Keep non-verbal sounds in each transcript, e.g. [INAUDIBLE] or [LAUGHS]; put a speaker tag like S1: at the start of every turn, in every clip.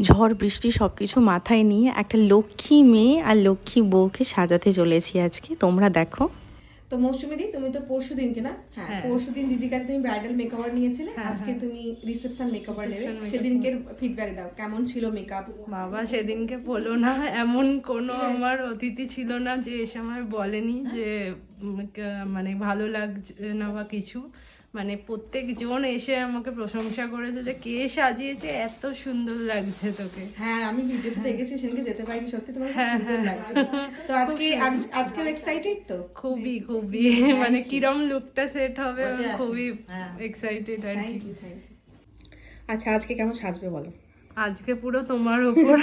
S1: ঝড় বৃষ্টি সব কিছু মাথায় নিয়ে একটা লক্ষ্মী মেয়ে আর লক্ষ্মী বউকে সাজাতে চলেছি আজকে। তোমরা দেখো।
S2: তো মৌসুমি দি তুমি তো পরশু দিনকে না? হ্যাঁ পরশু দিন দিদির কাছে তুমি ব্রাইডাল মেকওভার নিয়েছিলে। আজকে তুমি রিসেপশন মেকওভার নেবে। সেদিনকে ফিডব্যাক দাও। কেমন ছিল মেকআপ
S3: বাবা সেদিনকে বলো না এমন কোনো আমার অতিথি ছিল না যে এসে আমার বলেনি যে মানে ভালো লাগছে না বা কিছু। মানে প্রত্যেকজন এসে আমাকে প্রশংসা করেছে যে কে সাজিয়েছে এত সুন্দর লাগছে তোকে।
S2: হ্যাঁ আমি ভিডিওতে দেখেছি সেদিনকে যেতে পারিনি সত্যি তোমার খুব সুন্দর লাগছে। তো আজকে আজকে এক্সাইটেড তো?
S3: খুবই খুবই। মানে কিরম লুকটা সেট হবে খুবই এক্সাইটেড আর কি।
S2: আচ্ছা আজকে কেমন সাজবে বলো?
S3: আজকে পুরো তোমার উপর।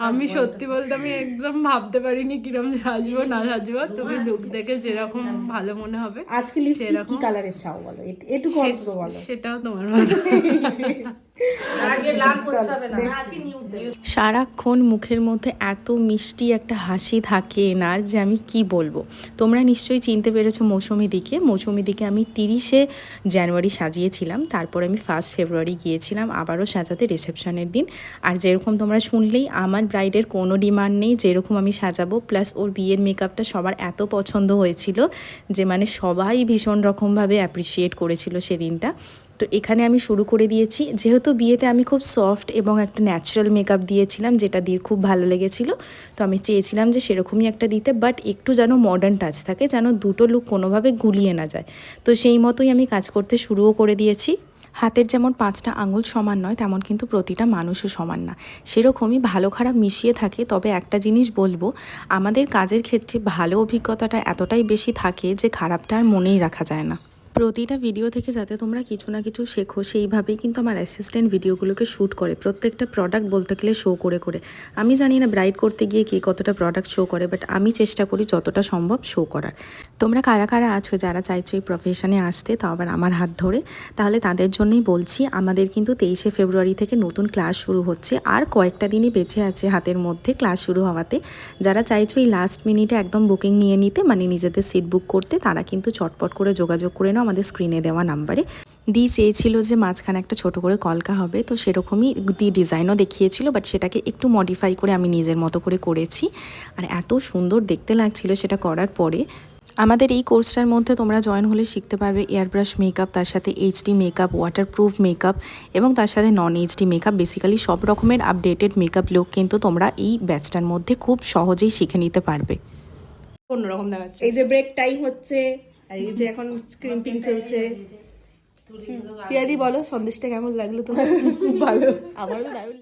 S3: আমি সত্যি বলতে আমি একদম ভাবতে পারিনি কিরম সাজবো না সাজবো। তুমি লুক দেখে যেরকম ভালো মনে হবে
S2: আজকে লিপস্টিক কি কালারের চাও বলো? এটুকু অল্প বলো।
S3: সেটাও তোমার মতো। [LAUGHS]
S1: সারাক্ষণ মুখের মধ্যে এত মিষ্টি একটা হাসি থাকে এনার যে আমি কি বলব। তোমরা নিশ্চয়ই চিনতে পেরেছ মৌসুমি দিকে। মৌসুমি দিকে আমি তিরিশে জানুয়ারি সাজিয়েছিলাম। তারপর আমি ফার্স্ট ফেব্রুয়ারি গিয়েছিলাম আবারও সাজাতে রিসেপশনের দিন। আর যেরকম তোমরা শুনলেই আমার ব্রাইডের কোনো ডিমান্ড নেই যেরকম আমি সাজাবো। প্লাস ওর বিয়ের মেকআপটা সবার এত পছন্দ হয়েছিল যে মানে সবাই ভীষণ রকমভাবে অ্যাপ্রিসিয়েট করেছিল সেদিনটা। তো এখানে আমি শুরু করে দিয়েছি। যেহেতু বিয়েতে আমি খুব সফট এবং একটা ন্যাচারাল মেকআপ দিয়েছিলাম, যেটা দিয়ে খুব ভালো লেগেছিল, তো আমি চেয়েছিলাম যে সেরকমই একটা দিতে বাট একটু যেন মডার্ন টাচ থাকে, যেন দুটো লুক কোনোভাবে গুলিয়ে না যায়। তো সেই মতোই আমি কাজ করতে শুরুও করে দিয়েছি। হাতের যেমন পাঁচটা আঙুল সমান নয়, তেমন কিন্তু প্রতিটা মানুষও সমান না। সেরকমই ভালো খারাপ মিশিয়ে থাকে, তবে একটা জিনিস বলব, আমাদের কাজের ক্ষেত্রে ভালো অভিজ্ঞতাটা এতটাই বেশি থাকে যে খারাপটা আর মনেই রাখা যায় না। প্রতিটা ভিডিও থেকে যাতে তোমরা কিছু না কিছু শেখো, সেইভাবেই কিন্তু আমার অ্যাসিস্ট্যান্ট ভিডিওগুলোকে শ্যুট করে। প্রত্যেকটা প্রোডাক্ট বলতে গেলে শো করে করে। আমি জানি না ব্রাইড করতে গিয়ে কে কতটা প্রোডাক্ট শো করে বাট আমি চেষ্টা করি যতটা সম্ভব শো করার। তোমরা কারা কারা আছো, যারা চাইছো এই প্রফেশনে আসতে, তাও আবার আমার হাত ধরে, তাহলে তাদের জন্যই বলছি, আমাদের কিন্তু তেইশে ফেব্রুয়ারি থেকে নতুন ক্লাস শুরু হচ্ছে। আর কয়েকটা দিনই বেঁচে আছে হাতের মধ্যে ক্লাস শুরু হওয়াতে। যারা চাইছো এই লাস্ট মিনিটে একদম বুকিং নিয়ে নিতে মানে নিজেদের সিট বুক করতে, তারা কিন্তু চটপট করে যোগাযোগ করে আমাদের স্ক্রিনে দেওয়া নাম্বারে দি চেয়েছিল যে মাঝখানে একটা ছোট করে কলকা হবে তো সেরকমই দি ডিজাইনও দেখিয়েছিল বাট সেটাকে একটু মডিফাই করে আমি নিজের মতো করে করেছি। আর এত সুন্দর দেখতে লাগছিল সেটা করার পরে। আমাদের এই কোর্সটার মধ্যে তোমরা জয়েন হলে শিখতে পারবে এয়ারব্রাশ মেকআপ তার সাথে এইচডি মেকআপ ওয়াটারপ্রুফ মেকআপ এবং তার সাথে নন এইচডি মেকআপ বেসিক্যালি সব রকমের আপডেটেড মেকআপ লুক কিন্তু তোমরা এই ব্যাচটার মধ্যে খুব সহজেই শিখে নিতে পারবে।
S3: অন্যরকম দেখাচ্ছে।
S2: এই যে ব্রেক টাইম হচ্ছে আর এই যে এখন স্ক্রিম্পিং চলছে। পিয়াদি বলো সন্দেশটা কেমন লাগল তোমার? খুব [LAUGHS] ভালো। আমারও দারুণ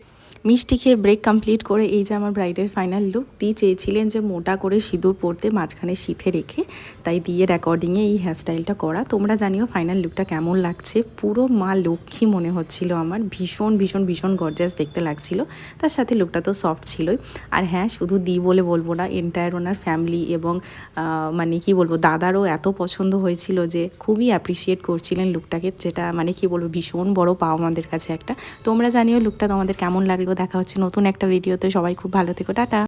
S1: মিষ্টি খেয়ে ব্রেক কমপ্লিট করে এই যে আমার ব্রাইডের ফাইনাল লুক দিয়ে চেয়েছিলেন যে মোটা করে সিঁদুর পরতে মাঝখানে শীতে রেখে, তাই দিয়ে রেকর্ডিংয়ে এই হেয়ারস্টাইলটা করা। তোমরা জানিও ফাইনাল লুকটা কেমন লাগছে? পুরো মা লক্ষ্মী মনে হচ্ছিল আমার, ভীষণ ভীষণ ভীষণ গর্জাস দেখতে লাগছিল। তার সাথে লুকটা তো সফট ছিলই। আর হ্যাঁ শুধু দি বলে বলব না এন্টায়ার ওনার ফ্যামিলি এবং মানে কি বলব, দাদারও এত পছন্দ হয়েছিল যে খুবই অ্যাপ্রিসিয়েট করছিলেন লুকটাকে যেটা মানে কি বলব, ভীষণ বড় পাও আমাদের কাছে একটা। তোমরা জানিও লুকটা তোমাদের কেমন লাগল দেখা হচ্ছে নতুন একটা ভিডিওতে। সবাই খুব ভালো থেকো টাটা।